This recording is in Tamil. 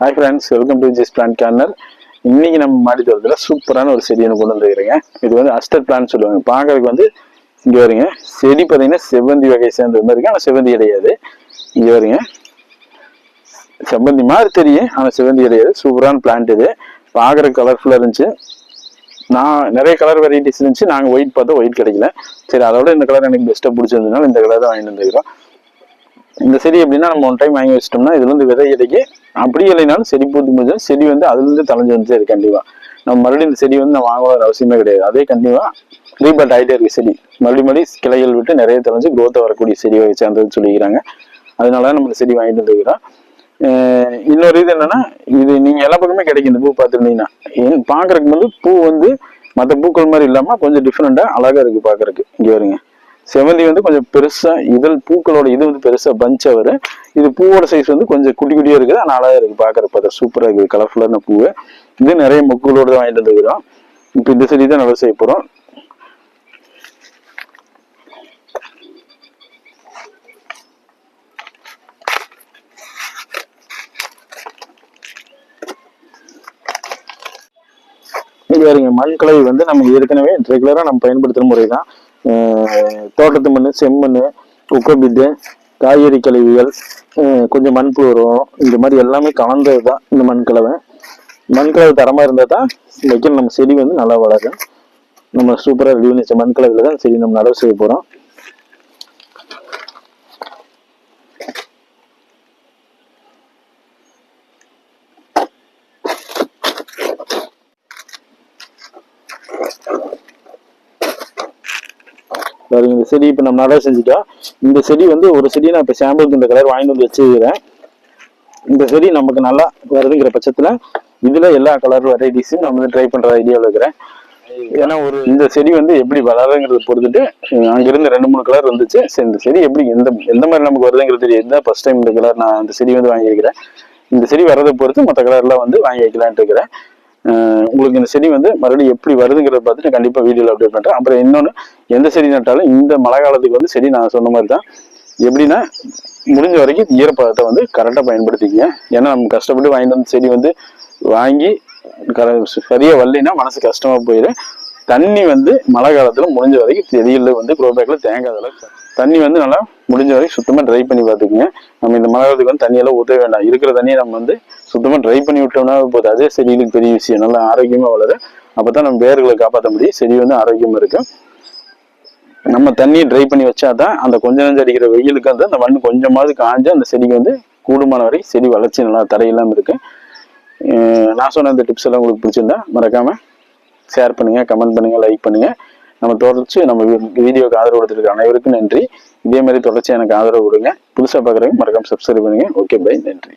Hi friends welcome to this plan corner இன்னைக்கு நம்ம மாடி தோட்டத்தில் சூப்பரான ஒரு செடி ஒன்று கொண்டு வந்துருக்கிறேங்க. இது வந்து அஸ்டர் பிளான் சொல்லுவாங்க. பார்க்கறதுக்கு வந்து இங்கே வருங்க. செடி பார்த்தீங்கன்னா செவ்வந்தி வகை சேர்ந்து மாதிரி இருக்கு. ஆனால் செவ்வந்தி கிடையாது இங்கே வருங்க. செவ்வந்தி மாதிரி தெரியும் ஆனால் செவ்வந்தி கிடையாது சூப்பரான பிளான்ட் இது. பார்க்குற கலர்ஃபுல்லாக இருந்துச்சு. நான் நிறைய கலர் வெரைட்டிஸ் இருந்துச்சு. நாங்கள் ஒயிட் பார்த்தா ஒயிட் கிடைக்கல. சரி அதோட இந்த கலர் எனக்கு பெஸ்ட்டாக பிடிச்சிருந்ததுனால இந்த கலர் தான் வாங்கிட்டு வந்துருக்கிறோம். இந்த செடி எப்படின்னா நம்ம ஒன் டைம் வாங்கி வச்சிட்டோம்னா இதுலேருந்து விதை இடைக்கு அப்படியே இல்லைனாலும் செடி பூத்து முடிஞ்சா செடி வந்து அதுலேருந்து தலைஞ்சு வந்துட்டே இருக்கு கண்டிப்பாக நம்ம மறுபடியும் இந்த செடி வந்து நம்ம வாங்கணுங்கிற அவசியமே கிடையாது. அதே கண்டிப்பாக ரீபட் ஆகிட்டே இருக்கு செடி. மறுபடியும் மறுபடியும் கிளைகள் விட்டு நிறைய தலைஞ்சு குரோத்தை வரக்கூடிய செடி வகை சேர்ந்ததுன்னு சொல்லிக்கிறாங்க. அதனால தான் நம்ம செடி வாங்கிட்டு வந்துக்கிறோம் இன்னொரு இது என்னன்னா இது நீங்க எல்லா பக்கமே கிடைக்கும் இந்த பூ பார்த்துருந்தீங்கன்னா. பாக்குறதுக்கு வந்து பூ வந்து மற்ற பூக்கள் மாதிரி இல்லாமல் கொஞ்சம் டிஃப்ரெண்ட்டாக அழகாக இருக்குது பாக்குறதுக்கு இங்கே வருங்க செவந்தி வந்து கொஞ்சம் பெருசா இதழ் பூக்களோட இது வந்து பெருசா பஞ்சா வரும் இது பூவோட சைஸ் வந்து கொஞ்சம் குட்டி குட்டியா இருக்குது. ஆனால் அழகா இருக்கு பாக்குறப்ப பார்த்தா சூப்பரா இருக்குது கலர்ஃபுல்லான பூ இது நிறைய மொக்குகளோட தான் வாங்கிட்டு வந்துக்கிறோம் இப்போ இந்த செடி தான் நல்லா செய்ய போறோம். பாருங்க மண் கலவை வந்து நம்ம ஏற்கனவே ரெகுலரா நம்ம பயன்படுத்துற முறை தான். தோட்டத்து மண் செம்மண் உக்கபித்து காய்கறி கழிவுகள் கொஞ்சம் மண்புழு உரம் இந்த மாதிரி எல்லாமே கலந்தது தான் இந்த மண் கலவை மண் இருந்தால் தான் வைக்கிற நம்ம செடி வந்து நல்லா வளரும். நம்ம சூப்பராக ரெடி பண்ணி வச்ச மண் கலவையில் தான் செடி நம்ம நடவு செய்ய போகிறோம் பாருங்க இந்த செடி இப்போ நம்ம நடவு செஞ்சுட்டோம். இந்த செடி வந்து ஒரு செடி நான் இப்போ சாம்பிளுக்கு இந்த கலர் வாங்கிட்டு வந்து வச்சுக்கிறேன். இந்த செடி நமக்கு நல்லா வருதுங்கிற பட்சத்தில் இதில் எல்லா கலர் வெரைட்டிஸும் நம்ம வந்து ட்ரை பண்ணுற ஐடியாவில் இருக்கிறேன். ஏன்னா ஒரு இந்த செடி வந்து எப்படி வளருங்கிறத பொறுத்துட்டு அஹ் அங்கிருந்து ரெண்டு மூணு கலர் வந்துச்சு. சரி இந்த செடி எப்படி எந்த எந்த மாதிரி நமக்கு வருதுங்கிறது தெரியாது. தான் ஃபர்ஸ்ட் டைம் இந்த கலர் நான் இந்த செடி வந்து வாங்கியிருக்கிறேன். இந்த செடி வர்றதை பொறுத்து மற்ற கலர்லாம் வந்து வாங்கி வைக்கலான்ட்டு இருக்கிறேன். உங்களுக்கு இந்த செடி வந்து மறுபடியும் எப்படி வருதுங்கிறத பார்த்துட்டு கண்டிப்பாக வீடியோவில் அப்டேட் பண்ணுறேன் அப்புறம் இன்னொன்று எந்த செடி நட்டாலும் இந்த மழை காலத்துக்கு வந்து செடி நான் சொன்ன மாதிரி தான் எப்படின்னா முடிஞ்ச வரைக்கும் ஈரப்பதத்தை வந்து கரெக்டாக பயன்படுத்திக்கங்க. ஏன்னா நம்ம கஷ்டப்பட்டு வாங்கிட்டு வந்து செடி வந்து வாங்கி கர சரியாக வரலைன்னா மனசு கஷ்டமாக போயிடும். தண்ணி வந்து மழை காலத்தில் முடிஞ்ச வரைக்கும் செடிகளில் வந்து குரோபேக்கில் பேக்ல தேங்காத அளவுக்கு தண்ணி வந்து நல்லா முடிஞ்ச வரைக்கும் சுத்தமாக ட்ரை பண்ணி பார்த்துக்குங்க. நம்ம இந்த மழை காலத்துக்கு வந்து தண்ணியெல்லாம் ஊற்ற வேண்டாம். இருக்கிற தண்ணியை நம்ம வந்து சுத்தமாக ட்ரை பண்ணி விட்டோம்னா போதும். அதே செடிகளுக்கு பெரிய விஷயம். நல்லா ஆரோக்கியமா வளரும் அப்பதான் நம்ம வேர்களை காப்பாற்ற முடியும். செடி வந்து ஆரோக்கியமாக இருக்கும். நம்ம தண்ணியை ட்ரை பண்ணி வச்சா தான் அந்த கொஞ்ச நஞ்சு அடிக்கிற வெயிலுக்கு வந்து அந்த மண் கொஞ்சமாவது காஞ்சு அந்த செடிக்கு வந்து கூடுமான வரை செடி வளர்ச்சி நல்லா தரையில்லாமல் இருக்கு. நான் சொன்ன அந்த டிப்ஸ் எல்லாம் உங்களுக்கு பிடிச்சிருந்தா மறக்காமல் ஷேர் பண்ணுங்க கமெண்ட் பண்ணுங்க லைக் பண்ணுங்க. நம்ம தொடர்ச்சி நம்ம வீடியோக்கு ஆதரவு கொடுத்துருக்க அனைவருக்கும் நன்றி. இதே மாதிரி தொடர்ச்சி எனக்கு ஆதரவு கொடுங்க. புதுசாக பார்க்குறவங்க மறக்காம சப்ஸ்கிரைப் பண்ணுங்க. ஓகே பை நன்றி.